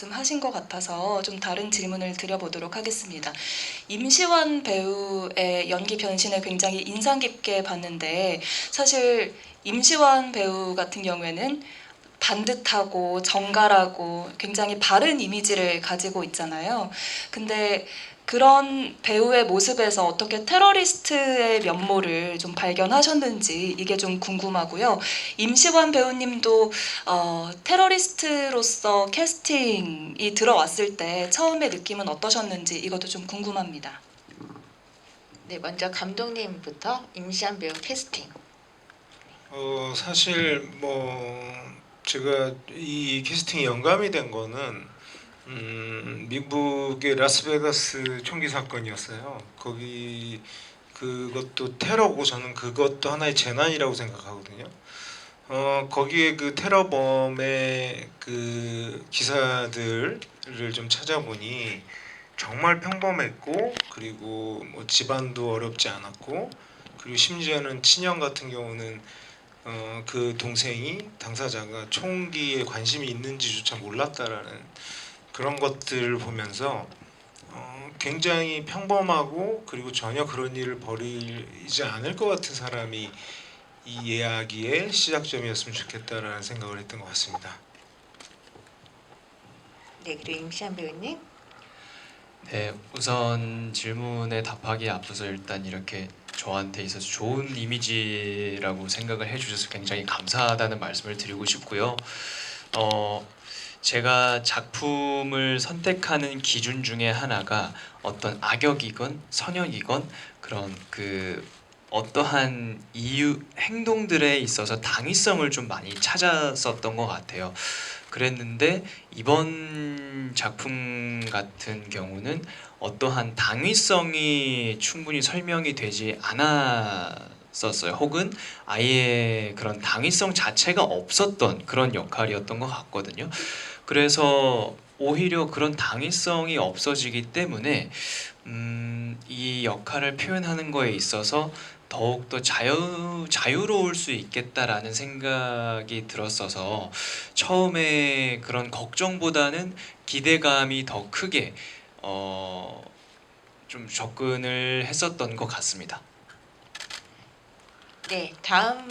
말씀하신 것 같아서 좀 다른 질문을 드려보도록 하겠습니다. 임시완 배우의 연기 변신을 굉장히 인상 깊게 봤는데 사실 임시완 배우 같은 경우에는 반듯하고 정갈하고 굉장히 바른 이미지를 가지고 있잖아요. 근데 그런 배우의 모습에서 어떻게 테러리스트의 면모를 좀 발견하셨는지 이게 좀 궁금하고요. 임시완 배우님도 어, 테러리스트로서 캐스팅이 들어왔을 때 처음에 느낌은 어떠셨는지 이것도 좀 궁금합니다. 네, 먼저 감독님부터 임시한 배우 캐스팅. 어 사실 뭐 제가 이 캐스팅이 영감이 된 거는 음, 미국의 라스베가스 총기 사건이었어요. 거기 그것도 테러고 저는 그것도 하나의 재난이라고 생각하거든요. 어 거기에 그 테러범의 그 기사들을 좀 찾아보니 정말 평범했고 그리고 뭐 집안도 어렵지 않았고 그리고 심지어는 친형 같은 경우는 어, 그 동생이 당사자가 총기에 관심이 있는지조차 몰랐다라는 그런 것들을 보면서 어, 굉장히 평범하고 그리고 전혀 그런 일을 벌이지 않을 것 같은 사람이 이 이야기의 시작점이었으면 좋겠다라는 생각을 했던 것 같습니다. 네, 그리고 임시한 배우님. 네, 우선 질문에 답하기 앞서서 일단 이렇게 저한테 있어서 좋은 이미지라고 생각을 해주셔서 굉장히 감사하다는 말씀을 드리고 싶고요. 어, 제가 작품을 선택하는 기준 중에 하나가 어떤 악역이건 선역이건 그런 그 어떠한 이유 행동들에 있어서 당위성을 좀 많이 찾았었던 것 같아요. 그랬는데 이번 작품 같은 경우는 어떠한 당위성이 충분히 설명이 되지 않 았었어요. 혹은 아예 그런 당위성 자체가 없었던 그런 역할이었던 것 같거든요. 그래서 오히려 그런 당위성이 없어지기 때문에 음, 이 역할을 표현하는 거에 있어서 더욱 더 자유, 자유로울 수 있겠다라는 생각이 들었어서 처음에 그런 걱정보다는 기대감이 더 크게 어, 좀 접근을 했었던 것 같습니다. 네, 다음